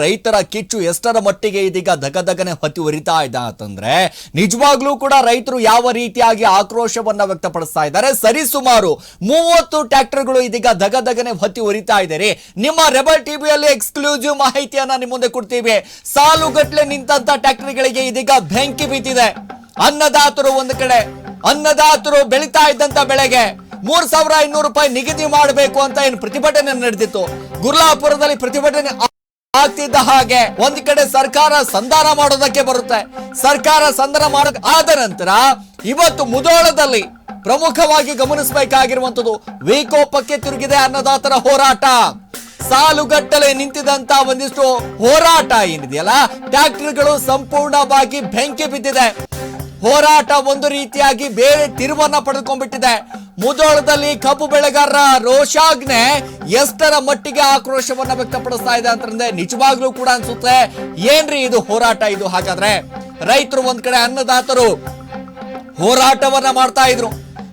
ರೈತರ ಕಿಚ್ಚು ಎಷ್ಟರ ಮಟ್ಟಿಗೆ ಇದೀಗ ದಗದಗನೆ ಹೊತ್ತಿ ಉರಿತಾ ಇದೆ ಅಂತಂದ್ರೆ ನಿಜವಾಗ್ಲೂ ಕೂಡ ರೈತರು ಯಾವ ರೀತಿಯಾಗಿ ಆಕ್ರೋಶವನ್ನ ವ್ಯಕ್ತಪಡಿಸ್ತಾ ಇದ್ದಾರೆ? ಸರಿಸುಮಾರು ಮೂವತ್ತು ಟ್ರ್ಯಾಕ್ಟರ್ಗಳು ಇದೀಗ ದಗದಗನೆ ಹೊತ್ತಿ ಉರಿತಾ ಇದ್ದಾರೆ. ನಿಮ್ಮ ರೆಬಲ್ ಟಿವಿಯಲ್ಲಿ ಎಕ್ಸ್ಕ್ಲೂಸಿವ್ ಮಾಹಿತಿಯನ್ನ ನಿಮ್ಮ ಮುಂದೆ ಕೊಡ್ತೀವಿ. ಸಾಲುಗಟ್ಲೆ ನಿಂತಂತ ಟ್ರ್ಯಾಕ್ಟರ್ಗಳಿಗೆ ಇದೀಗ ಬೆಂಕಿ ಬಿದ್ದಿದೆ ಅನ್ನದಾತರು ಒಂದು ಕಡೆ, ಅನ್ನದಾತರು ಬೆಳೀತಾ ಇದ್ದಂತ ಬೆಳೆಗೆ ಮೂರ್ ಸಾವಿರ ಐನೂರು ರೂಪಾಯಿ ನಿಗದಿ ಮಾಡಬೇಕು ಅಂತ ಏನು ಪ್ರತಿಭಟನೆ ನಡೆದಿತ್ತು. ಗುರ್ಲಾಪುರದಲ್ಲಿ ಪ್ರತಿಭಟನೆ ಆಗ್ತಿದ್ದ ಹಾಗೆ ಒಂದ್ ಕಡೆ ಸರ್ಕಾರ ಸಂಧಾನ ಮಾಡೋದಕ್ಕೆ ಬರುತ್ತೆ. ಸರ್ಕಾರ ಸಂಧಾನ ಮಾಡ ಆದ ನಂತರ ಇವತ್ತು ಮುದೋಳದಲ್ಲಿ ಪ್ರಮುಖವಾಗಿ ಗಮನಿಸಬೇಕಾಗಿರುವಂತದ್ದು ವಿಕೋಪಕ್ಕೆ ತಿರುಗಿದೆ ಅನ್ನದಾತರ ಹೋರಾಟ. ಸಾಲುಗಟ್ಟಲೆ ನಿಂತಿದಂತ ಒಂದಿಷ್ಟು ಹೋರಾಟ ಏನಿದೆಯಲ್ಲ, ಟ್ಯಾಕ್ಟರ್ಗಳು ಸಂಪೂರ್ಣವಾಗಿ ಬೆಂಕಿ ಬಿದ್ದಿದೆ. ಹೋರಾಟ ಒಂದು ರೀತಿಯಾಗಿ ಬೇರೆ ತಿರುವನ್ನ ಪಡೆದುಕೊಂಡ್ಬಿಟ್ಟಿದೆ. ಮುದೋಳದಲ್ಲಿ ಕಬ್ಬು ಬೆಳೆಗಾರರ ರೋಷಾಗ್ನೆ ಎಷ್ಟರ ಮಟ್ಟಿಗೆ ಆಕ್ರೋಶವನ್ನ ವ್ಯಕ್ತಪಡಿಸ್ತಾ ಇದೆ ಅಂತಂದ್ರೆ ನಿಜವಾಗ್ಲೂ ಕೂಡ ಅನ್ಸುತ್ತೆ. ಏನ್ರಿ ಇದು ಹೋರಾಟ ಇದು ಹಾಗಾದ್ರೆ? ರೈತರು ಒಂದ್ ಕಡೆ ಅನ್ನದಾತರು ಹೋರಾಟವನ್ನ ಮಾಡ್ತಾ ಇದ್ರು.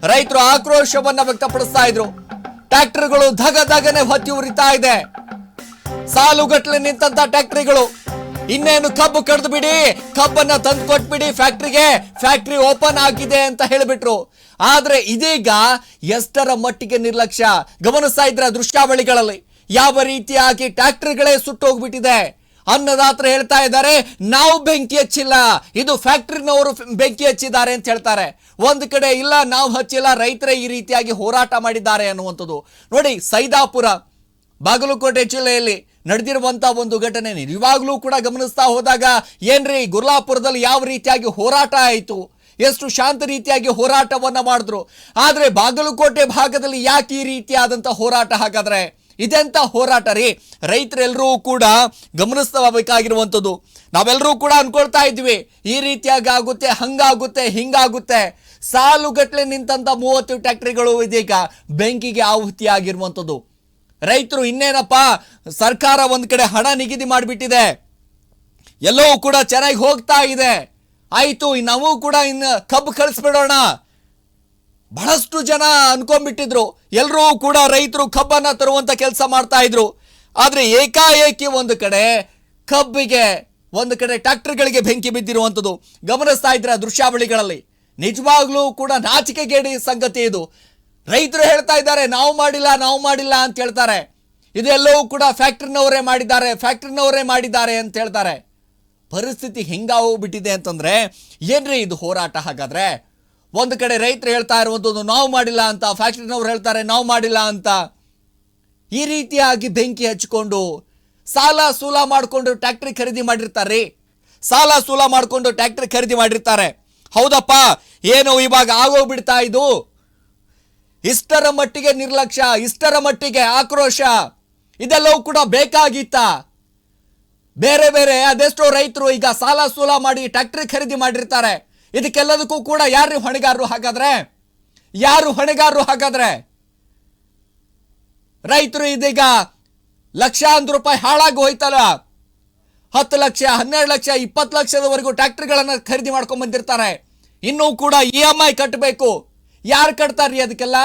ರೈತರು ಆಕ್ರೋಶವನ್ನ ವ್ಯಕ್ತಪಡಿಸ್ತಾ ಇದ್ರು. ಟ್ರ್ಯಾಕ್ಟರ್ಗಳು ಧಗ ಧಗನೆ ಹೊತ್ತಿ ಉರಿತಾ ಇದೆ. ಸಾಲುಗಟ್ಲೆ ನಿಂತ ಟ್ಯಾಕ್ಟ್ರಿಗಳು. ಇನ್ನೇನು ಕಬ್ಬು ಕಡ್ದು ಬಿಡಿ, ಕಬ್ಬನ್ನ ತಂದು ಕೊಟ್ಬಿಡಿ ಫ್ಯಾಕ್ಟ್ರಿಗೆ, ಫ್ಯಾಕ್ಟ್ರಿ ಓಪನ್ ಆಗಿದೆ ಅಂತ ಹೇಳಿಬಿಟ್ರು. ಆದ್ರೆ ಇದೀಗ ಎಷ್ಟರ ಮಟ್ಟಿಗೆ ನಿರ್ಲಕ್ಷ್ಯ? ಗಮನಿಸ್ತಾ ಇದ್ರ ದೃಶ್ಯಾವಳಿಗಳಲ್ಲಿ? ಯಾವ ರೀತಿಯಾಗಿ ಟ್ಯಾಕ್ಟರ್ಗಳೇ ಸುಟ್ಟೋಗ್ಬಿಟ್ಟಿದೆ? ಅನ್ನದಾತ್ರ ಹೇಳ್ತಾ ಇದ್ದಾರೆ, ನಾವು ಬೆಂಕಿ ಹಚ್ಚಿಲ್ಲ, ಇದು ಫ್ಯಾಕ್ಟ್ರಿನವರು ಬೆಂಕಿ ಹಚ್ಚಿದ್ದಾರೆ ಅಂತ ಹೇಳ್ತಾರೆ. ಒಂದು ಕಡೆ ಇಲ್ಲ, ನಾವು ಹಚ್ಚಿಲ್ಲ, ರೈತರೇ ಈ ರೀತಿಯಾಗಿ ಹೋರಾಟ ಮಾಡಿದ್ದಾರೆ ಅನ್ನುವಂಥದ್ದು. ನೋಡಿ, ಸೈದಾಪುರ, ಬಾಗಲಕೋಟೆ ಜಿಲ್ಲೆಯಲ್ಲಿ ನಡೆದಿರುವಂತ ಒಂದು ಘಟನೆ ಇವಾಗಲೂ ಕೂಡ ಗಮನಿಸ್ತಾ ಹೋದಾಗ, ಏನ್ರಿ, ಗುರ್ಲಾಪುರದಲ್ಲಿ ಯಾವ ರೀತಿಯಾಗಿ ಹೋರಾಟ ಆಯಿತು? ಎಷ್ಟು ಶಾಂತ ರೀತಿಯಾಗಿ ಹೋರಾಟವನ್ನ ಮಾಡಿದ್ರು? ಆದ್ರೆ ಬಾಗಲಕೋಟೆ ಭಾಗದಲ್ಲಿ ಯಾಕೆ ಈ ರೀತಿಯಾದಂತ ಹೋರಾಟ? ಹಾಗಾದ್ರೆ ಇದೆಂತ ಹೋರಾಟ ರೀ? ರೈತರೆಲ್ಲರೂ ಕೂಡ ಗಮನಿಸಬೇಕಾಗಿರುವಂಥದ್ದು ನಾವೆಲ್ಲರೂ ಕೂಡ ಅನ್ಕೊಳ್ತಾ ಇದ್ವಿ, ಈ ರೀತಿಯಾಗಿ ಆಗುತ್ತೆ, ಹಂಗಾಗುತ್ತೆ, ಹಿಂಗಾಗುತ್ತೆ. ಸಾಲುಗಟ್ಟಲೆ ನಿಂತಂತ ಮೂವತ್ತು ಟ್ಯಾಕ್ಟ್ರಿಗಳು ಇದೀಗ ಬೆಂಕಿಗೆ ಆಹುತಿಯಾಗಿರುವಂಥದ್ದು. ರೈತರು ಇನ್ನೇನಪ್ಪ? ಸರ್ಕಾರ ಒಂದು ಕಡೆ ಹಣ ನಿಗದಿ ಮಾಡಿಬಿಟ್ಟಿದೆ. ಎಲ್ಲವೂ ಕೂಡ ಚೆನ್ನಾಗಿ ಹೋಗ್ತಾ ಇದೆ. ಆಯಿತು ನಾವು ಕೂಡ ಇನ್ನು ಕಬ್ಬು ಕಳಿಸ್ಬಿಡೋಣ. ಬಹಳಷ್ಟು ಜನ ಅನ್ಕೊಂಡ್ಬಿಟ್ಟಿದ್ರು. ಎಲ್ಲರೂ ಕೂಡ ರೈತರು ಕಬ್ಬನ್ನು ತರುವಂಥ ಕೆಲಸ ಮಾಡ್ತಾ ಇದ್ರು. ಆದರೆ ಏಕಾಏಕಿ ಒಂದು ಕಡೆ ಕಬ್ಬಿಗೆ, ಒಂದು ಕಡೆ ಟ್ರ್ಯಾಕ್ಟರ್ಗಳಿಗೆ ಬೆಂಕಿ ಬಿದ್ದಿರುವಂಥದ್ದು. ಗಮನಿಸ್ತಾ ಇದ್ರೆ ದೃಶ್ಯಾವಳಿಗಳಲ್ಲಿ. ನಿಜವಾಗ್ಲೂ ಕೂಡ ನಾಚಿಕೆಗೇಡಿ ಸಂಗತಿ ಇದು. ರೈತರು ಹೇಳ್ತಾ ಇದ್ದಾರೆ, ನಾವು ಮಾಡಿಲ್ಲ ನಾವು ಮಾಡಿಲ್ಲ ಅಂತ ಹೇಳ್ತಾರೆ. ಇದೆಲ್ಲವೂ ಕೂಡ ಫ್ಯಾಕ್ಟ್ರಿನವರೇ ಮಾಡಿದ್ದಾರೆ ಫ್ಯಾಕ್ಟ್ರಿನವರೇ ಮಾಡಿದ್ದಾರೆ ಅಂತ ಹೇಳ್ತಾರೆ. ಪರಿಸ್ಥಿತಿ ಹೆಂಗಾಗೋಗ್ಬಿಟ್ಟಿದೆ ಅಂತಂದ್ರೆ, ಏನ್ರಿ ಇದು ಹೋರಾಟ ಹಾಗಾದ್ರೆ? ಒಂದು ಕಡೆ ರೈತರು ಹೇಳ್ತಾ ಇರುವಂಥದ್ದು, ನಾವು ಮಾಡಿಲ್ಲ ಅಂತ ಫ್ಯಾಕ್ಟ್ರಿನವ್ರು ಹೇಳ್ತಾರೆ, ನಾವು ಮಾಡಿಲ್ಲ ಅಂತ ಈ ರೀತಿಯಾಗಿ ಬೆಂಕಿ ಹಚ್ಚಿಕೊಂಡು ಸಾಲ ಸೂಲ ಮಾಡಿಕೊಂಡು ಟ್ಯಾಕ್ಟ್ರಿ ಖರೀದಿ ಮಾಡಿರ್ತಾರೆ. ಸಾಲ ಸೂಲ ಮಾಡಿಕೊಂಡು ಟ್ಯಾಕ್ಟ್ರಿ ಖರೀದಿ ಮಾಡಿರ್ತಾರೆ. ಹೌದಪ್ಪ, ಏನು ಇವಾಗ ಆಗೋಗ್ಬಿಡ್ತಾ ಇದು. ಇಷ್ಟರ ಮಟ್ಟಿಗೆ ನಿರ್ಲಕ್ಷ್ಯ, ಇಷ್ಟರ ಮಟ್ಟಿಗೆ ಆಕ್ರೋಶ, ಇದೆಲ್ಲವೂ ಕೂಡ ಬೇಕಾಗಿತ್ತ. ಬೇರೆ ಬೇರೆ ಅದೆಷ್ಟೋ ರೈತರು ಈಗ ಸಾಲ ಸೂಲ ಮಾಡಿ ಟ್ಯಾಕ್ಟ್ರಿ ಖರೀದಿ ಮಾಡಿರ್ತಾರೆ. ಇದಕ್ಕೆಲ್ಲದಕ್ಕೂ ಕೂಡ ಯಾರು ಹೊಣೆಗಾರರು ಹಾಗಾದ್ರೆ? ಯಾರು ಹೊಣೆಗಾರರು ಹಾಗಾದ್ರೆ? ರೈತರು ಇದೀಗ ಲಕ್ಷಾಂತರ ರೂಪಾಯಿ ಹಾಳಾಗಿ ಹೋಯ್ತಲ್ಲ. ಹತ್ತು ಲಕ್ಷ, ಹನ್ನೆರಡು ಲಕ್ಷ, ಇಪ್ಪತ್ತು ಲಕ್ಷದವರೆಗೂ ಟ್ರ್ಯಾಕ್ಟರ್ಗಳನ್ನು ಖರೀದಿ ಮಾಡ್ಕೊಂಡ್ ಬಂದಿರ್ತಾರೆ. ಇನ್ನೂ ಕೂಡ ಇ ಎಂ ಐ ಕಟ್ಟಬೇಕು. ಯಾರು ಕಟ್ತಾರ್ರಿ ಅದಕ್ಕೆಲ್ಲ?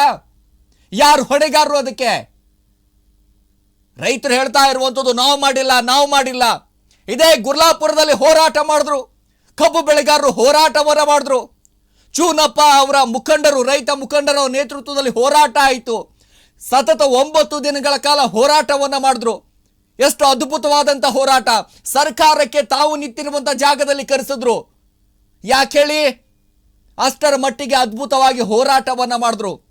ಯಾರು ಹೊಣೆಗಾರರು ಅದಕ್ಕೆ? ರೈತರು ಹೇಳ್ತಾ ಇರುವಂಥದ್ದು, ನಾವು ಮಾಡಿಲ್ಲ ನಾವು ಮಾಡಿಲ್ಲ. ಇದೇ ಗುರ್ಲಾಪುರದಲ್ಲಿ ಹೋರಾಟ ಮಾಡಿದ್ರು. ಕಬ್ಬು ಬೆಳೆಗಾರರು ಹೋರಾಟವನ್ನು ಮಾಡಿದ್ರು. ಚೂನಪ್ಪ ಅವರ ಮುಖಂಡರು, ರೈತ ಮುಖಂಡರ ನೇತೃತ್ವದಲ್ಲಿ ಹೋರಾಟ ಆಯಿತು. ಸತತ ಒಂಬತ್ತು ದಿನಗಳ ಕಾಲ ಹೋರಾಟವನ್ನು ಮಾಡಿದ್ರು. ಎಷ್ಟು ಅದ್ಭುತವಾದಂಥ ಹೋರಾಟ. ಸರ್ಕಾರಕ್ಕೆ ತಾವು ನಿಂತಿರುವಂಥ ಜಾಗದಲ್ಲಿ ಕರೆಸಿದ್ರು. ಯಾಕೆ ಹೇಳಿ? ಅಷ್ಟರ ಮಟ್ಟಿಗೆ ಅದ್ಭುತವಾಗಿ ಹೋರಾಟವನ್ನು ಮಾಡಿದ್ರು.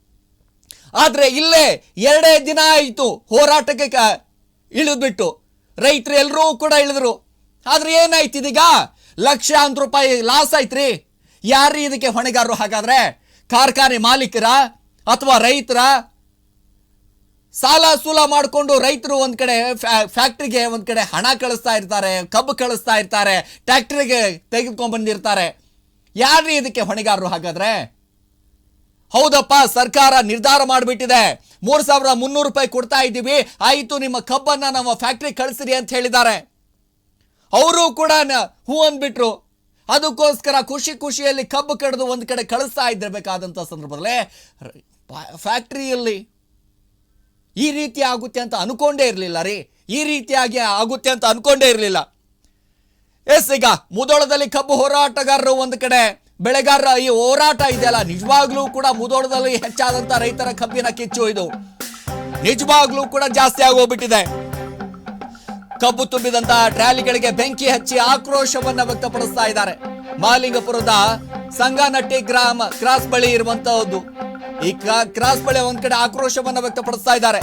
ಆದರೆ ಇಲ್ಲೇ ಎರಡೇ ದಿನ ಆಯಿತು ಹೋರಾಟಕ್ಕೆ ಕ ಇಳಿದ್ಬಿಟ್ಟು. ರೈತರು ಎಲ್ಲರೂ ಕೂಡ ಇಳಿದ್ರು. ಆದರೆ ಏನಾಯ್ತು ಇದೀಗ? ಲಕ್ಷಾಂತರ ರೂಪಾಯಿ ಲಾಸ್ ಆಯ್ತ್ರಿ. ಯಾರು ಇದಕ್ಕೆ ಹೊಣೆಗಾರರು? ಹಾಗಾದ್ರೆ ಕಾರ್ಖಾನೆ ಮಾಲೀಕರ ಅಥವಾ ರೈತರ? ಸಾಲ ಸೂಲ ಮಾಡಿಕೊಂಡು ರೈತರು ಒಂದು ಕಡೆ ಫ್ಯಾ- ಫ್ಯಾಕ್ಟ್ರಿಗೆ ಒಂದು ಕಡೆ ಹಣ ಕಳಿಸ್ತಾ ಇರ್ತಾರೆ, ಕಬ್ಬು ಕಳಿಸ್ತಾ ಇರ್ತಾರೆ, ಟ್ಯಾಕ್ಟ್ರಿಗೆ ತೆಗೆದುಕೊಂಡು ಬಂದಿರ್ತಾರೆ. ಯಾರ್ರೀ ಇದಕ್ಕೆ ಹೊಣೆಗಾರರು ಹಾಗಾದ್ರೆ? ಹೌದಪ್ಪ, ಸರ್ಕಾರ ನಿರ್ಧಾರ ಮಾಡಿಬಿಟ್ಟಿದೆ. ಮೂರ್ ಸಾವಿರ ಮುನ್ನೂರು ರೂಪಾಯಿ ಕೊಡ್ತಾ ಇದ್ದೀವಿ. ಆಯಿತು, ನಿಮ್ಮ ಕಬ್ಬನ್ನ ನಮ್ಮ ಫ್ಯಾಕ್ಟ್ರಿ ಕಳಿಸ್ರಿ ಅಂತ ಹೇಳಿದ್ದಾರೆ. ಅವರು ಕೂಡ ಹೂ ಅಂದ್ಬಿಟ್ರು. ಅದಕ್ಕೋಸ್ಕರ ಖುಷಿ ಖುಷಿಯಲ್ಲಿ ಕಬ್ಬು ಕಡಿದು ಒಂದು ಕಡೆ ಕಳಿಸ್ತಾ ಇದ್ದಿರಬೇಕಾದಂಥ ಸಂದರ್ಭದಲ್ಲಿ ಫ್ಯಾಕ್ಟ್ರಿಯಲ್ಲಿ ಈ ರೀತಿ ಆಗುತ್ತೆ ಅಂತ ಅನ್ಕೊಂಡೇ ಇರಲಿಲ್ಲ ರೀ. ಈ ರೀತಿಯಾಗಿ ಆಗುತ್ತೆ ಅಂತ ಅನ್ಕೊಂಡೇ ಇರಲಿಲ್ಲ. ಎಸ್ ಈಗ ಮುದೋಳದಲ್ಲಿ ಕಬ್ಬು ಹೋರಾಟಗಾರರು ಒಂದು ಕಡೆ, ಬೆಳೆಗಾರರ ಈ ಹೋರಾಟ ಇದೆಯಲ್ಲ, ನಿಜವಾಗ್ಲೂ ಕೂಡ ಮುದೋಳದಲ್ಲಿ ಹೆಚ್ಚಾದಂತ ರೈತರ ಕಬ್ಬಿನ ಕಿಚ್ಚು ಇದು. ನಿಜವಾಗ್ಲೂ ಕೂಡ ಜಾಸ್ತಿ ಆಗೋಗ್ಬಿಟ್ಟಿದೆ. ಕಬ್ಬು ತುಂಬಿದಂತ ಟ್ರಾಲಿಗಳಿಗೆ ಬೆಂಕಿ ಹಚ್ಚಿ ಆಕ್ರೋಶವನ್ನ ವ್ಯಕ್ತಪಡಿಸ್ತಾ ಇದ್ದಾರೆ. ಮಾಲಿಂಗಪುರದ ಸಂಗನಟ್ಟಿ ಗ್ರಾಮ, ಕ್ರಾಸ್ ಬಳಿ ಇರುವಂತಹದ್ದು. ಈ ಕ್ರಾಸ್ ಬಳಿ ಒಂದ್ ಕಡೆ ಆಕ್ರೋಶವನ್ನ ವ್ಯಕ್ತಪಡಿಸ್ತಾ ಇದ್ದಾರೆ.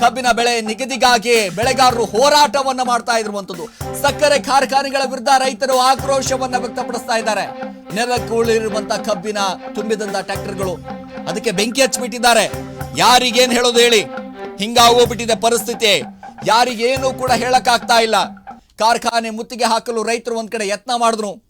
ಕಬ್ಬಿನ ಬೆಳೆ ನಿಗದಿಗಾಗಿ ಬೆಳೆಗಾರರು ಹೋರಾಟವನ್ನ ಮಾಡ್ತಾ ಇರುವಂತದ್ದು ಸಕ್ಕರೆ ಕಾರ್ಖಾನೆಗಳ ವಿರುದ್ಧ ರೈತರು ಆಕ್ರೋಶವನ್ನ ವ್ಯಕ್ತಪಡಿಸ್ತಾ ಇದ್ದಾರೆ. ನೆಲಕ್ಕೂಳಿರುವಂತ ಕಬ್ಬಿನ ತುಂಬಿದಂತ ಟ್ರ್ಯಾಕ್ಟರ್ಗಳು ಅದಕ್ಕೆ ಬೆಂಕಿ ಹಚ್ಚಿಬಿಟ್ಟಿದ್ದಾರೆ. ಯಾರಿಗೇನ್ ಹೇಳೋದು ಹೇಳಿ. ಹಿಂಗಾಗೋಗ್ಬಿಟ್ಟಿದೆ ಪರಿಸ್ಥಿತಿ. ಯಾರಿಗೇನು ಕೂಡ ಹೇಳಕ್ಕಾಗ್ತಾ ಇಲ್ಲ. ಕಾರ್ಖಾನೆ ಮುತ್ತಿಗೆ ಹಾಕಲು ರೈತರು ಒಂದ್ ಕಡೆ ಯತ್ನ ಮಾಡಿದ್ರು.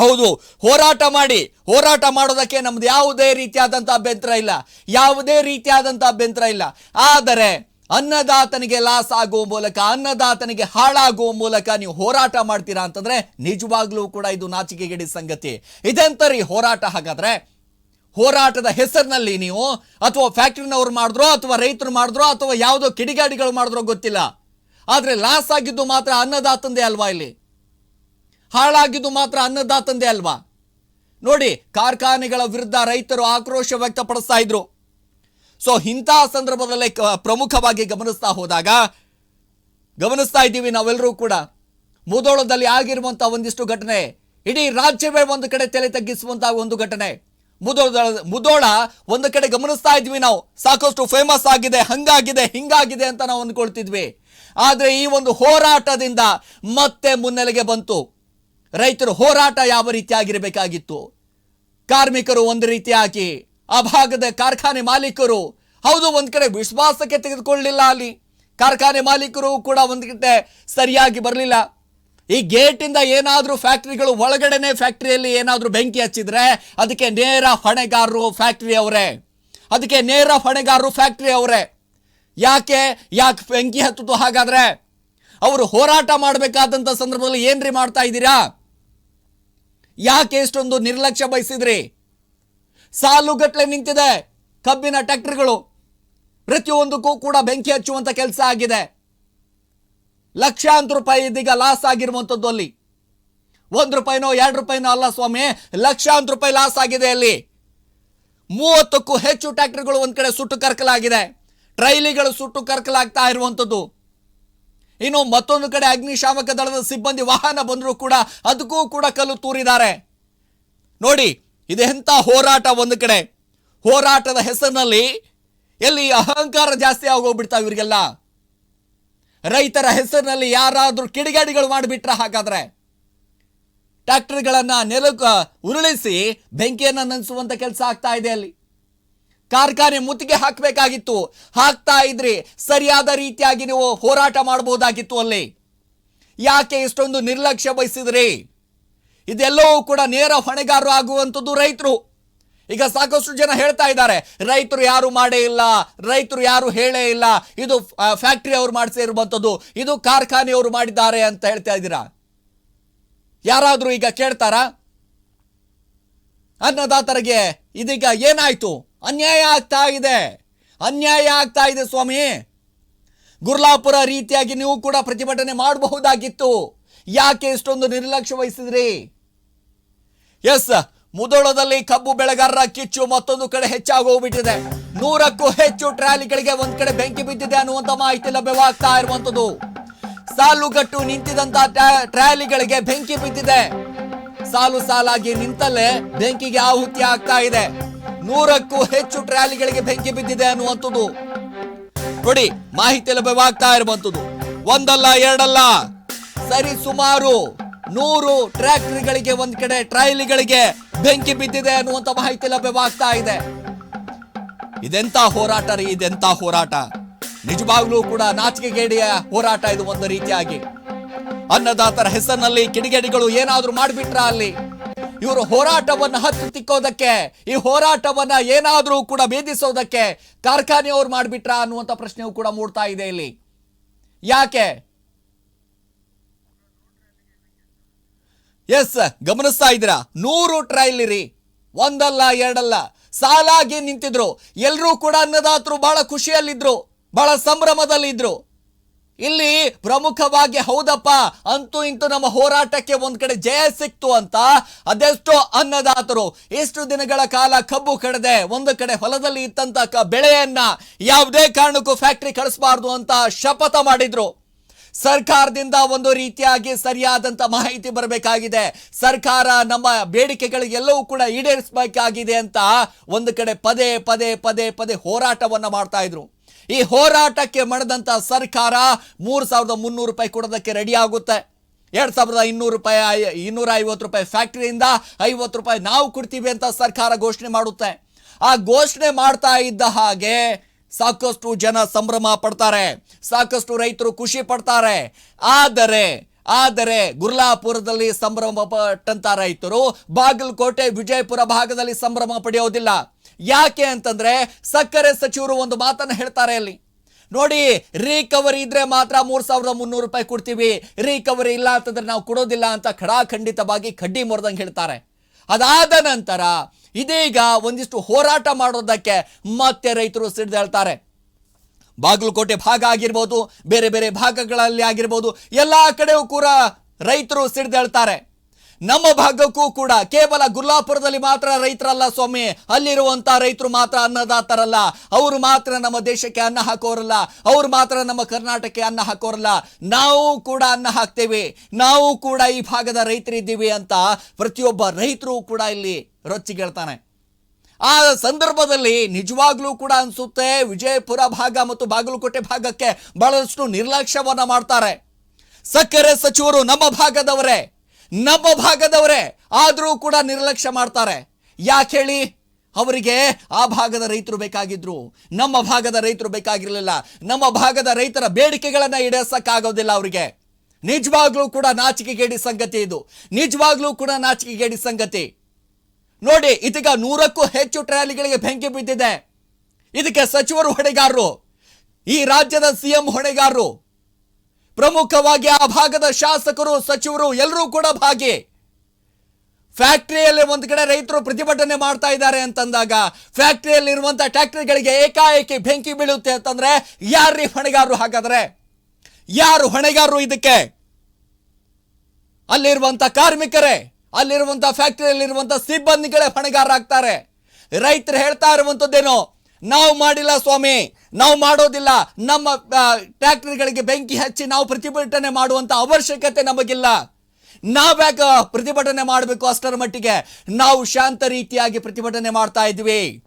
ಹೌದು, ಹೋರಾಟ ಮಾಡಿ. ಹೋರಾಟ ಮಾಡೋದಕ್ಕೆ ನಮ್ದು ಯಾವುದೇ ರೀತಿಯಾದಂಥ ಅಭ್ಯಂತರ ಇಲ್ಲ. ಯಾವುದೇ ರೀತಿಯಾದಂಥ ಅಭ್ಯಂತರ ಇಲ್ಲ. ಆದರೆ ಅನ್ನದಾತನಿಗೆ ಲಾಸ್ ಆಗುವ ಮೂಲಕ, ಅನ್ನದಾತನಿಗೆ ಹಾಳಾಗುವ ಮೂಲಕ ನೀವು ಹೋರಾಟ ಮಾಡ್ತೀರಾ ಅಂತಂದ್ರೆ ನಿಜವಾಗ್ಲೂ ಕೂಡ ಇದು ನಾಚಿಕೆಗೇಡಿ ಸಂಗತಿ. ಇದೆಂತರಿ ಹೋರಾಟ? ಹಾಗಾದ್ರೆ ಹೋರಾಟದ ಹೆಸರಿನಲ್ಲಿ ನೀವು ಅಥವಾ ಫ್ಯಾಕ್ಟ್ರಿನವ್ರು ಮಾಡಿದ್ರೋ ಅಥವಾ ರೈತರು ಮಾಡಿದ್ರೋ ಅಥವಾ ಯಾವುದೋ ಕಿಡಿಗಾಡಿಗಳು ಮಾಡಿದ್ರೋ ಗೊತ್ತಿಲ್ಲ. ಆದರೆ ಲಾಸ್ ಆಗಿದ್ದು ಮಾತ್ರ ಅನ್ನದಾತಂದೇ ಅಲ್ವಾ ಇಲ್ಲಿ? ಹಾಳಾಗಿದ್ದು ಮಾತ್ರ ಅನ್ನದಾತಂದೆ ಅಲ್ವಾ? ನೋಡಿ, ಕಾರ್ಖಾನೆಗಳ ವಿರುದ್ಧ ರೈತರು ಆಕ್ರೋಶ ವ್ಯಕ್ತಪಡಿಸ್ತಾ ಇದ್ರು. ಸೊ ಇಂತಹ ಸಂದರ್ಭದಲ್ಲೇ ಪ್ರಮುಖವಾಗಿ ಗಮನಿಸ್ತಾ ಹೋದಾಗ, ಗಮನಿಸ್ತಾ ಇದ್ದೀವಿ ನಾವೆಲ್ಲರೂ ಕೂಡ. ಮುದೋಳದಲ್ಲಿ ಆಗಿರುವಂತಹ ಒಂದಿಷ್ಟು ಘಟನೆ, ಇಡೀ ರಾಜ್ಯವೇ ಒಂದು ಕಡೆ ತಲೆ ತಗ್ಗಿಸುವಂತಹ ಒಂದು ಘಟನೆ. ಮುದೋಳ ಮುದೋಳ ಒಂದು ಕಡೆ ಗಮನಿಸ್ತಾ ಇದ್ವಿ ನಾವು. ಸಾಕಷ್ಟು ಫೇಮಸ್ ಆಗಿದೆ, ಹಂಗಾಗಿದೆ, ಹಿಂಗಾಗಿದೆ ಅಂತ ನಾವು ಅಂದ್ಕೊಳ್ತಿದ್ವಿ. ಆದರೆ ಈ ಒಂದು ಹೋರಾಟದಿಂದ ಮತ್ತೆ ಮುನ್ನೆಲೆಗೆ ಬಂತು. ರೈತರು ಹೋರಾಟ ಯಾವ ರೀತಿಯಾಗಿರಬೇಕಾಗಿತ್ತು? ಕಾರ್ಮಿಕರು ಒಂದು ರೀತಿಯಾಗಿ ಆ ಭಾಗದ ಕಾರ್ಖಾನೆ ಮಾಲೀಕರು, ಹೌದು, ಒಂದು ಕಡೆ ವಿಶ್ವಾಸಕ್ಕೆ ತೆಗೆದುಕೊಳ್ಳಲಿಲ್ಲ ಅಲ್ಲಿ. ಕಾರ್ಖಾನೆ ಮಾಲೀಕರು ಕೂಡ ಒಂದು ಕಡೆ ಸರಿಯಾಗಿ ಬರಲಿಲ್ಲ. ಈ ಗೇಟಿಂದ ಏನಾದರೂ ಫ್ಯಾಕ್ಟ್ರಿಗಳು ಒಳಗಡೆನೆ ಫ್ಯಾಕ್ಟ್ರಿಯಲ್ಲಿ ಏನಾದರೂ ಬೆಂಕಿ ಹಚ್ಚಿದ್ರೆ, ಅದಕ್ಕೆ ನೇರ ಹೊಣೆಗಾರರು ಫ್ಯಾಕ್ಟ್ರಿ ಅವರೇ. ಅದಕ್ಕೆ ನೇರ ಹೊಣೆಗಾರರು ಫ್ಯಾಕ್ಟ್ರಿ ಅವರೇ. ಯಾಕೆ? ಯಾಕೆ ಬೆಂಕಿ ಹತ್ತಿತು ಹಾಗಾದರೆ? ಅವರು ಹೋರಾಟ ಮಾಡಬೇಕಾದಂಥ ಸಂದರ್ಭದಲ್ಲಿ ಏನ್ರಿ ಮಾಡ್ತಾ ಇದ್ದೀರಾ? ಯಾಕೆ ಎಷ್ಟೊಂದು ನಿರ್ಲಕ್ಷ್ಯ ಬಯಸಿದ್ರಿ? ಸಾಲುಗಟ್ಲೆ ನಿಂತಿದೆ, ಕಬ್ಬಿನ ಟ್ರ್ಯಾಕ್ಟರ್ಗಳು ಪ್ರತಿಯೊಂದಕ್ಕೂ ಕೂಡ ಬೆಂಕಿ ಹಚ್ಚುವಂತ ಕೆಲಸ ಆಗಿದೆ. ಲಕ್ಷಾಂತರ ರೂಪಾಯಿ ಇದೀಗ ಲಾಸ್ ಆಗಿರುವಂಥದ್ದು ಅಲ್ಲಿ. ಒಂದು ರೂಪಾಯಿನೋ ಎರಡು ರೂಪಾಯಿನೋ ಅಲ್ಲ ಸ್ವಾಮಿ, ಲಕ್ಷಾಂತರ ರೂಪಾಯಿ ಲಾಸ್ ಆಗಿದೆ ಅಲ್ಲಿ. ಮೂವತ್ತಕ್ಕೂ ಹೆಚ್ಚು ಟ್ರ್ಯಾಕ್ಟರ್ಗಳು ಒಂದ್ ಕಡೆ ಸುಟ್ಟು ಕರ್ಕಲಾಗಿದೆ. ಟ್ರೈಲಿಗಳು ಸುಟ್ಟು ಕರ್ಕಲಾಗ್ತಾ ಇರುವಂಥದ್ದು ಇನ್ನು ಮತ್ತೊಂದು ಕಡೆ ಅಗ್ನಿಶಾಮಕ ದಳದ ಸಿಬ್ಬಂದಿ ವಾಹನ ಬಂದರೂ ಕೂಡ ಅದಕ್ಕೂ ಕೂಡ ಕಲ್ಲು ತೂರಿದ್ದಾರೆ. ನೋಡಿ ಇದೆಂಥ ಹೋರಾಟ ಒಂದು ಕಡೆ. ಹೋರಾಟದ ಹೆಸರಿನಲ್ಲಿ ಎಲ್ಲಿ ಅಹಂಕಾರ ಜಾಸ್ತಿ ಆಗೋಗ್ಬಿಡ್ತಾವೆ ಇವರಿಗೆಲ್ಲ. ರೈತರ ಹೆಸರಿನಲ್ಲಿ ಯಾರಾದರೂ ಕಿಡಿಗಾಡಿಗಳು ಮಾಡಿಬಿಟ್ರೆ ಹಾಗಾದ್ರೆ. ಟ್ರ್ಯಾಕ್ಟರ್ಗಳನ್ನು ನೆಲಕ್ಕೆ ಉರುಳಿಸಿ ಬೆಂಕಿಯನ್ನು ನೆನೆಸುವಂಥ ಕೆಲಸ ಆಗ್ತಾ ಇದೆ ಅಲ್ಲಿ. ಕಾರ್ಖಾನೆ ಮುತ್ತಿಗೆ ಹಾಕಬೇಕಾಗಿತ್ತು. ಹಾಕ್ತಾ ಇದ್ರೆ ಸರಿಯಾದ ರೀತಿಯಾಗಿ ನೀವು ಹೋರಾಟ ಮಾಡಬಹುದಾಗಿತ್ತು ಅಲ್ಲಿ. ಯಾಕೆ ಇಷ್ಟೊಂದು ನಿರ್ಲಕ್ಷ್ಯ ವಹಿಸಿದ್ರಿ? ಇದೆಲ್ಲವೂ ಕೂಡ ನೇರ ಹೊಣೆಗಾರರು ಆಗುವಂಥದ್ದು ರೈತರು. ಈಗ ಸಾಕಷ್ಟು ಜನ ಹೇಳ್ತಾ ಇದ್ದಾರೆ, ರೈತರು ಯಾರು ಮಾಡೇ ಇಲ್ಲ, ರೈತರು ಯಾರು ಹೇಳೇ ಇಲ್ಲ, ಇದು ಫ್ಯಾಕ್ಟ್ರಿ ಅವ್ರು ಮಾಡಿಸಿರುವಂಥದ್ದು ಇದು ಕಾರ್ಖಾನೆಯವರು ಮಾಡಿದ್ದಾರೆ ಅಂತ ಹೇಳ್ತಾ ಇದ್ದೀರಾ? ಯಾರಾದರೂ ಈಗ ಕೇಳ್ತಾರಾ? ಅನ್ನದಾತರಿಗೆ ಇದೀಗ ಏನಾಯ್ತು? ಅನ್ಯಾಯ ಆಗ್ತಾ ಇದೆ. ಅನ್ಯಾಯ ಆಗ್ತಾ ಇದೆ ಸ್ವಾಮಿ. ಗುರ್ಲಾಪುರ ರೀತಿಯಾಗಿ ನೀವು ಕೂಡ ಪ್ರತಿಭಟನೆ ಮಾಡಬಹುದಾಗಿತ್ತು. ಯಾಕೆ ಇಷ್ಟೊಂದು ನಿರ್ಲಕ್ಷ್ಯ ವಹಿಸಿದ್ರಿ? ಎಸ್, ಮುದೋಳದಲ್ಲಿ ಕಬ್ಬು ಬೆಳೆಗಾರರ ಕಿಚ್ಚು ಮತ್ತೊಂದು ಕಡೆ ಹೆಚ್ಚಾಗೋಗ್ಬಿಟ್ಟಿದೆ ನೂರಕ್ಕೂ ಹೆಚ್ಚು ಟ್ರಾಲಿಗಳಿಗೆ ಒಂದ್ ಕಡೆ ಬೆಂಕಿ ಬಿದ್ದಿದೆ ಅನ್ನುವಂತ ಮಾಹಿತಿ ಲಭ್ಯವಾಗ್ತಾ ಇರುವಂತದ್ದು. ಸಾಲುಗಟ್ಟು ನಿಂತಿದಂತ ಟ್ರಾ- ಟ್ರಾಲಿಗಳಿಗೆ ಬೆಂಕಿ ಬಿದ್ದಿದೆ. ಸಾಲು ಸಾಲಾಗಿ ನಿಂತಲ್ಲೇ ಬೆಂಕಿಗೆ ಆಹುತಿ ಆಗ್ತಾ ಇದೆ. ನೂರಕ್ಕೂ ಹೆಚ್ಚು ಟ್ರಾಲಿಗಳಿಗೆ ಬೆಂಕಿ ಬಿದ್ದಿದೆ ಅನ್ನುವಂಥದ್ದು. ನೋಡಿ, ಮಾಹಿತಿ ಲಭ್ಯವಾಗ್ತಾ ಇರುವಂಥದ್ದು. ಒಂದಲ್ಲ, ಎರಡಲ್ಲ, ಸರಿ ಸುಮಾರು ನೂರು ಟ್ರ್ಯಾಕ್ಟರ್ಗಳಿಗೆ ಒಂದ್ ಕಡೆ ಟ್ರೈಲಿಗಳಿಗೆ ಬೆಂಕಿ ಬಿದ್ದಿದೆ ಅನ್ನುವಂತ ಮಾಹಿತಿ ಲಭ್ಯವಾಗ್ತಾ ಇದೆ. ಇದೆಂತ ಹೋರಾಟ ರೀ ಇದೆಂತ ಹೋರಾಟ. ನಿಜವಾಗ್ಲೂ ಕೂಡ ನಾಚಿಕೆಗೇಡಿಯ ಹೋರಾಟ ಇದು ಒಂದು ರೀತಿಯಾಗಿ. ಅನ್ನದಾತರ ಹೆಸರಿನಲ್ಲಿ ಕಿಡಿಗೇಡಿಗಳು ಏನಾದ್ರೂ ಮಾಡಿಬಿಟ್ರ ಅಲ್ಲಿ? ಇವರು ಹೋರಾಟವನ್ನ ಹತ್ತು ತಿಕ್ಕೋದಕ್ಕೆ, ಈ ಹೋರಾಟವನ್ನ ಏನಾದ್ರೂ ಕೂಡ ಭೇದಿಸೋದಕ್ಕೆ ಕಾರ್ಖಾನೆಯವ್ರು ಮಾಡಿಬಿಟ್ರ ಅನ್ನುವಂತ ಪ್ರಶ್ನೆಯೂ ಕೂಡ ಮೂಡ್ತಾ ಇದೆ ಇಲ್ಲಿ. ಯಾಕೆ? ಎಸ್, ಗಮನಿಸ್ತಾ ಇದ್ದೀರಾ? ನೂರು ಟ್ರೈಲ್ ಇರಿ. ಒಂದಲ್ಲ, ಎರಡಲ್ಲ. ಸಾಲಾಗಿ ನಿಂತಿದ್ರು. ಎಲ್ಲರೂ ಕೂಡ ಅನ್ನದಾತರು ಬಹಳ ಖುಷಿಯಲ್ಲಿದ್ರು, ಬಹಳ ಸಂಭ್ರಮದಲ್ಲಿದ್ರು. ಇಲ್ಲಿ ಪ್ರಮುಖವಾಗಿ ಹೌದಪ್ಪ, ಅಂತೂ ಇಂತೂ ನಮ್ಮ ಹೋರಾಟಕ್ಕೆ ಒಂದ್ ಕಡೆ ಜಯ ಸಿಕ್ತು ಅಂತ ಅದೆಷ್ಟೋ ಅನ್ನದಾತರು. ಎಷ್ಟು ದಿನಗಳ ಕಾಲ ಕಬ್ಬು ಕಡದೆ ಒಂದು ಕಡೆ ಹೊಲದಲ್ಲಿ ಕ- ಬೆಳೆಯನ್ನ ಯಾವುದೇ ಕಾರಣಕ್ಕೂ ಫ್ಯಾಕ್ಟರಿ ಕಳಿಸಬಾರ್ದು ಅಂತ ಶಪಥ ಮಾಡಿದ್ರು. ಸರ್ಕಾರದಿಂದ ಒಂದು ರೀತಿಯಾಗಿ ಸರಿಯಾದಂತ ಮಾಹಿತಿ ಬರಬೇಕಾಗಿದೆ. ಸರ್ಕಾರ ನಮ್ಮ ಬೇಡಿಕೆಗಳಿಗೆಲ್ಲವೂ ಕೂಡ ಈಡೇರಿಸಬೇಕಾಗಿದೆ ಅಂತ ಒಂದು ಕಡೆ ಪದೇ ಪದೇ ಪದೇ ಪದೇ ಹೋರಾಟವನ್ನ ಮಾಡ್ತಾ ಇದ್ರು. ಈ ಹೋರಾಟಕ್ಕೆ ಮಣದಂತ ಸರ್ಕಾರ ಮೂರು ಸಾವಿರದ ಮುನ್ನೂರು ರೂಪಾಯಿ ಕೊಡೋದಕ್ಕೆ ರೆಡಿ ಆಗುತ್ತೆ. ಎರಡ್ ಸಾವಿರದ ಇನ್ನೂರು ರೂಪಾಯಿ ಇನ್ನೂರ ಐವತ್ತು ರೂಪಾಯಿ ಫ್ಯಾಕ್ಟ್ರಿಯಿಂದ ಐವತ್ತು ರೂಪಾಯಿ ನಾವು ಕೊಡ್ತೀವಿ ಅಂತ ಸರ್ಕಾರ ಘೋಷಣೆ ಮಾಡುತ್ತೆ. ಆ ಘೋಷಣೆ ಮಾಡ್ತಾ ಇದ್ದ ಹಾಗೆ ಸಾಕಷ್ಟು ಜನ ಸಂಭ್ರಮ ಪಡ್ತಾರೆ, ಸಾಕಷ್ಟು ರೈತರು ಖುಷಿ ಪಡ್ತಾರೆ. ಆದರೆ ಆದರೆ ಗುರ್ಲಾಪುರದಲ್ಲಿ ಸಂಭ್ರಮ ಪಟ್ಟಂತ ರೈತರು, ಬಾಗಲಕೋಟೆ, ವಿಜಯಪುರ ಭಾಗದಲ್ಲಿ ಸಂಭ್ರಮ ಪಡೆಯೋದಿಲ್ಲ. ಯಾಕೆ ಅಂತಂದ್ರೆ ಸಕ್ಕರೆ ಸಚಿವರು ಒಂದು ಮಾತನ್ನ ಹೇಳ್ತಾರೆ ಅಲ್ಲಿ. ನೋಡಿ, ರಿಕವರಿ ಇದ್ರೆ ಮಾತ್ರ ಮೂರ್ ಸಾವಿರದ ಮುನ್ನೂರು ರೂಪಾಯಿ ಕೊಡ್ತೀವಿ. ರಿಕವರಿ ಇಲ್ಲ ಅಂತಂದ್ರೆ ನಾವು ಕೊಡೋದಿಲ್ಲ ಅಂತ ಖಡಾಖಂಡಿತವಾಗಿ ಕಡ್ಡಿ ಮುರಿದಂಗೆ ಹೇಳ್ತಾರೆ. ಅದಾದ ನಂತರ ಇದೀಗ ಒಂದಿಷ್ಟು ಹೋರಾಟ ಮಾಡೋದಕ್ಕೆ ಮತ್ತೆ ರೈತರು ಸಿಡ್ದೇಳ್ತಾರೆ ಬಾಗಲಕೋಟೆ ಭಾಗ ಆಗಿರ್ಬೋದು, ಬೇರೆ ಬೇರೆ ಭಾಗಗಳಲ್ಲಿ ಆಗಿರ್ಬೋದು, ಎಲ್ಲ ಕಡೆಯೂ ಕೂಡ ರೈತರು ಸಿಡಿದೇಳ್ತಾರೆ. ನಮ್ಮ ಭಾಗಕ್ಕೂ ಕೂಡ ಕೇವಲ ಗುಲ್ಲಾಪುರದಲ್ಲಿ ಮಾತ್ರ ರೈತರಲ್ಲ ಸ್ವಾಮಿ, ಅಲ್ಲಿರುವಂತ ರೈತರು ಮಾತ್ರ ಅನ್ನದಾತರಲ್ಲ. ಅವರು ಮಾತ್ರ ನಮ್ಮ ದೇಶಕ್ಕೆ ಅನ್ನ ಹಾಕೋರಲ್ಲ, ಅವರು ಮಾತ್ರ ನಮ್ಮ ಕರ್ನಾಟಕಕ್ಕೆ ಅನ್ನ ಹಾಕೋರಲ್ಲ. ನಾವು ಕೂಡ ಅನ್ನ ಹಾಕ್ತೇವೆ. ನಾವು ಕೂಡ ಈ ಭಾಗದ ರೈತರಿದ್ದೀವಿ ಅಂತ ಪ್ರತಿಯೊಬ್ಬ ರೈತರು ಕೂಡ ಇಲ್ಲಿ ರೊಚ್ಚಿಗೇಳ್ತಾನೆ. ಆ ಸಂದರ್ಭದಲ್ಲಿ ನಿಜವಾಗ್ಲೂ ಕೂಡ ಅನ್ಸುತ್ತೆ ವಿಜಯಪುರ ಭಾಗ ಮತ್ತು ಬಾಗಲಕೋಟೆ ಭಾಗಕ್ಕೆ ಬಹಳಷ್ಟು ನಿರ್ಲಕ್ಷ್ಯವನ್ನ ಮಾಡ್ತಾರೆ. ಸಕ್ಕರೆ ಸಚಿವರು ನಮ್ಮ ಭಾಗದವರೇ ನಮ್ಮ ಭಾಗದವರೇ ಆದರೂ ಕೂಡ ನಿರ್ಲಕ್ಷ್ಯ ಮಾಡ್ತಾರೆ. ಯಾಕೆ ಹೇಳಿ? ಅವರಿಗೆ ಆ ಭಾಗದ ರೈತರು ಬೇಕಾಗಿದ್ರು, ನಮ್ಮ ಭಾಗದ ರೈತರು ಬೇಕಾಗಿರಲಿಲ್ಲ, ನಮ್ಮ ಭಾಗದ ರೈತರ ಬೇಡಿಕೆಗಳನ್ನು ಈಡೇರಿಸೋಕ್ಕಾಗೋದಿಲ್ಲ ಅವರಿಗೆ. ನಿಜವಾಗ್ಲೂ ಕೂಡ ನಾಚಿಕೆಗೇಡಿ ಸಂಗತಿ ಇದು. ನಿಜವಾಗ್ಲೂ ಕೂಡ ನಾಚಿಕೆಗೇಡಿ ಸಂಗತಿ. ನೋಡಿ, ಇದೀಗ ನೂರಕ್ಕೂ ಹೆಚ್ಚು ಟ್ರ್ಯಾಲಿಗಳಿಗೆ ಬೆಂಕಿ ಬಿದ್ದಿದೆ. ಇದಕ್ಕೆ ಸಚಿವರು ಹೊಣೆಗಾರರು. ಈ ರಾಜ್ಯದ ಸಿಎಂ ಹೊಣೆಗಾರರು. ಪ್ರಮುಖವಾಗಿ ಆ ಭಾಗದ ಶಾಸಕರು, ಸಚಿವರು ಎಲ್ಲರೂ ಕೂಡ ಭಾಗಿ. ಫ್ಯಾಕ್ಟರಿಯಲ್ಲಿ ಒಂದು ಕಡೆ ರೈತರು ಪ್ರತಿಭಟನೆ ಮಾಡ್ತಾ ಇದ್ದಾರೆ ಅಂತಂದಾಗ ಫ್ಯಾಕ್ಟರಿಯಲ್ಲಿ ಇರುವಂತಹ ಟ್ಯಾಕ್ಟರಿಗಳಿಗೆ ಏಕಾಏಕಿ ಬೆಂಕಿ ಬೀಳುತ್ತೆ ಅಂತಂದ್ರೆ ಯಾರ್ರಿ ಹೊಣೆಗಾರರು ಹಾಗಾದ್ರೆ? ಯಾರು ಹೊಣೆಗಾರರು ಇದಕ್ಕೆ? ಅಲ್ಲಿರುವಂತ ಕಾರ್ಮಿಕರೇ. ಅಲ್ಲಿರುವಂತ ಫ್ಯಾಕ್ಟರಿಯಲ್ಲಿರುವಂತ ಸಿಬ್ಬಂದಿಗಳೇ ಹೊಣೆಗಾರರಾಗ್ತಾರೆ. ರೈತರು ಹೇಳ್ತಾ ಇರುವಂತದ್ದೇನು? ನಾವು ಮಾಡಿಲ್ಲ ಸ್ವಾಮಿ, ನಾವು ಮಾಡೋದಿಲ್ಲ. ನಮ್ಮ ಟ್ರ್ಯಾಕ್ಟರ್ಗಳಿಗೆ ಬೆಂಕಿ ಹಚ್ಚಿ ನಾವು ಪ್ರತಿಭಟನೆ ಮಾಡುವಂತ ಅವಶ್ಯಕತೆ ನಮಗಿಲ್ಲ. ನಾವ್ಯಾಕ ಪ್ರತಿಭಟನೆ ಮಾಡಬೇಕು ಅಷ್ಟರ ಮಟ್ಟಿಗೆ? ನಾವು ಶಾಂತ ರೀತಿಯಾಗಿ ಪ್ರತಿಭಟನೆ ಮಾಡ್ತಾ ಇದ್ವಿ.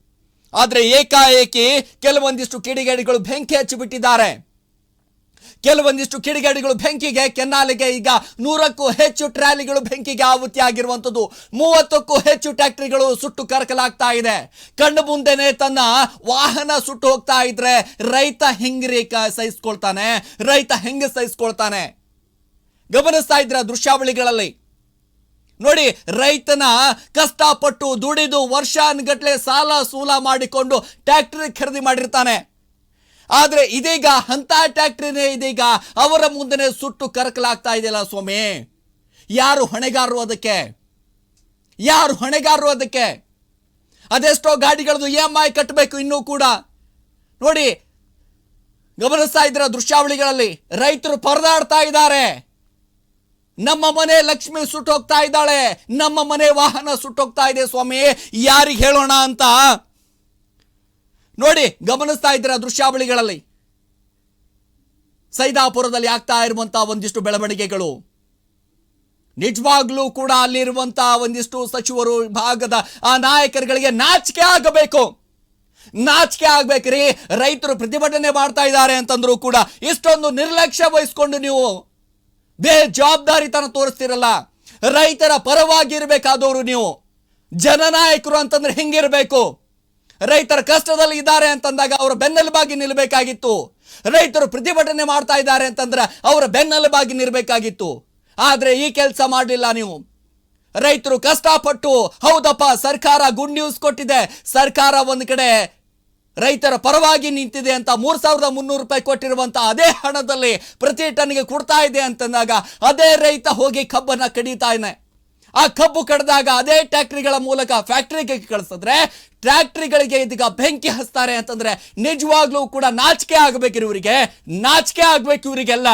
ಆದ್ರೆ ಏಕಾಏಕಿ ಕೆಲವೊಂದಿಷ್ಟು ಕಿಡಿಗೇಡಿಗಳು ಬೆಂಕಿ ಹಚ್ಚಿಬಿಟ್ಟಿದ್ದಾರೆ. ಕೆಲವೊಂದಿಷ್ಟು ಕಿಡಿಗೇಡಿಗಳು ಬೆಂಕಿಗೆ, ಕೆನ್ನಾಲಿಗೆ, ಈಗ ನೂರಕ್ಕೂ ಹೆಚ್ಚು ಟ್ರಾಲಿಗಳು ಬೆಂಕಿಗೆ ಆಹುತಿ ಆಗಿರುವಂಥದ್ದು ಮೂವತ್ತಕ್ಕೂ ಹೆಚ್ಚು ಟ್ಯಾಕ್ಟ್ರಿಗಳು ಸುಟ್ಟು ಕರಕಲಾಗ್ತಾ ಇದೆ. ಕಣ್ಣು ಮುಂದೆನೆ ತನ್ನ ವಾಹನ ಸುಟ್ಟು ಹೋಗ್ತಾ ಇದ್ರೆ ರೈತ ಹೆಂಗ್ರಿ ಸಹಿಸ್ಕೊಳ್ತಾನೆ ರೈತ ಹೆಂಗೆ ಸಹಿಸ್ಕೊಳ್ತಾನೆ? ಗಮನಿಸ್ತಾ ಇದ್ರ ದೃಶ್ಯಾವಳಿಗಳಲ್ಲಿ. ನೋಡಿ, ರೈತನ ಕಷ್ಟಪಟ್ಟು ದುಡಿದು ವರ್ಷಾನುಗಟ್ಲೆ ಸಾಲ ಸೂಲ ಮಾಡಿಕೊಂಡು ಟ್ಯಾಕ್ಟ್ರಿ ಖರೀದಿ ಮಾಡಿರ್ತಾನೆ. ಆದ್ರೆ ಇದೀಗ ಅಂತ ಟ್ಯಾಕ್ಟ್ರಿನೇ ಇದೀಗ ಅವರ ಮುಂದೆನೆ ಸುಟ್ಟು ಕರಕಲಾಗ್ತಾ ಇದೆಯಲ್ಲ ಸ್ವಾಮಿ? ಯಾರು ಹೊಣೆಗಾರರು ಅದಕ್ಕೆ? ಯಾರು ಹೊಣೆಗಾರರು ಅದಕ್ಕೆ? ಅದೆಷ್ಟೋ ಗಾಡಿಗಳದ್ದು ಇ ಎಂ ಐ ಕಟ್ಟಬೇಕು ಇನ್ನೂ ಕೂಡ. ನೋಡಿ, ಗಮನಿಸ್ತಾ ಇದ್ರ ದೃಶ್ಯಾವಳಿಗಳಲ್ಲಿ? ರೈತರು ಪರದಾಡ್ತಾ ಇದ್ದಾರೆ. ನಮ್ಮ ಮನೆ ಲಕ್ಷ್ಮಿ ಸುಟ್ಟೋಗ್ತಾ ಇದ್ದಾಳೆ. ನಮ್ಮ ಮನೆ ವಾಹನ ಸುಟ್ಟೋಗ್ತಾ ಇದೆ ಸ್ವಾಮಿ. ಯಾರಿಗೆ ಹೇಳೋಣ ಅಂತ? ನೋಡಿ, ಗಮನಿಸ್ತಾ ಇದ್ದೀರ ದೃಶ್ಯಾವಳಿಗಳಲ್ಲಿ? ಸೈದಾಪುರದಲ್ಲಿ ಆಗ್ತಾ ಇರುವಂತಹ ಒಂದಿಷ್ಟು ಬೆಳವಣಿಗೆಗಳು. ನಿಜವಾಗ್ಲೂ ಕೂಡ ಅಲ್ಲಿರುವಂತಹ ಒಂದಿಷ್ಟು ಸಚಿವರು ಭಾಗದ ಆ ನಾಯಕರುಗಳಿಗೆ ನಾಚಿಕೆ ಆಗಬೇಕು. ನಾಚಿಕೆ ಆಗ್ಬೇಕ್ರಿ ರೈತರು ಪ್ರತಿಭಟನೆ ಮಾಡ್ತಾ ಇದ್ದಾರೆ ಅಂತಂದ್ರು ಕೂಡ ಇಷ್ಟೊಂದು ನಿರ್ಲಕ್ಷ್ಯ ವಹಿಸ್ಕೊಂಡು ನೀವು ಬೇಜವಾಬ್ದಾರಿತನ ತೋರಿಸ್ತಿರಲ್ಲ? ರೈತರ ಪರವಾಗಿ ಇರಬೇಕಾದವರು ನೀವು. ಜನನಾಯಕರು ಅಂತಂದ್ರೆ ಹೆಂಗಿರ್ಬೇಕು. ರೈತರ ಕಷ್ಟದಲ್ಲಿ ಇದ್ದಾರೆ ಅಂತಂದಾಗ ಅವರ ಬೆನ್ನೆಲುಬಾಗಿ ನಿಲ್ಲಬೇಕಾಗಿತ್ತು. ರೈತರು ಪ್ರತಿಭಟನೆ ಮಾಡ್ತಾ ಇದ್ದಾರೆ ಅಂತಂದ್ರೆ ಅವರ ಬೆನ್ನೆಲುಬಾಗಿ ನಿಲ್ಬೇಕಾಗಿತ್ತು ಆದರೆ ಈ ಕೆಲಸ ಮಾಡಲಿಲ್ಲ ನೀವು. ರೈತರು ಕಷ್ಟಪಟ್ಟು, ಹೌದಪ್ಪ, ಸರ್ಕಾರ ಗುಡ್ ನ್ಯೂಸ್ ಕೊಟ್ಟಿದೆ. ಸರ್ಕಾರ ಒಂದು ಕಡೆ ರೈತರ ಪರವಾಗಿ ನಿಂತಿದೆ ಅಂತ ಮೂರ್ ಸಾವಿರದ ಮುನ್ನೂರು ರೂಪಾಯಿ ಕೊಟ್ಟಿರುವಂತ ಅದೇ ಹಣದಲ್ಲಿ ಪ್ರತಿ ಟನ್ಗೆ ಕೊಡ್ತಾ ಇದೆ ಅಂತಂದಾಗ ಅದೇ ರೈತ ಹೋಗಿ ಕಬ್ಬನ್ನ ಕಡಿತಾನೆ ಆ ಕಬ್ಬು ಕಡ್ದಾಗ ಅದೇ ಟ್ಯಾಕ್ಟ್ರಿಗಳ ಮೂಲಕ ಫ್ಯಾಕ್ಟ್ರಿಗೆ ಕಳಿಸಿದ್ರೆ ಟ್ರ್ಯಾಕ್ಟ್ರಿಗಳಿಗೆ ಇದೀಗ ಬೆಂಕಿ ಹಚ್ತಾರೆ ಅಂತಂದ್ರೆ ನಿಜವಾಗ್ಲೂ ಕೂಡ ನಾಚಿಕೆ ಆಗ್ಬೇಕು ಇವರಿಗೆ ನಾಚಿಕೆ ಆಗ್ಬೇಕು ಇವರಿಗೆಲ್ಲ.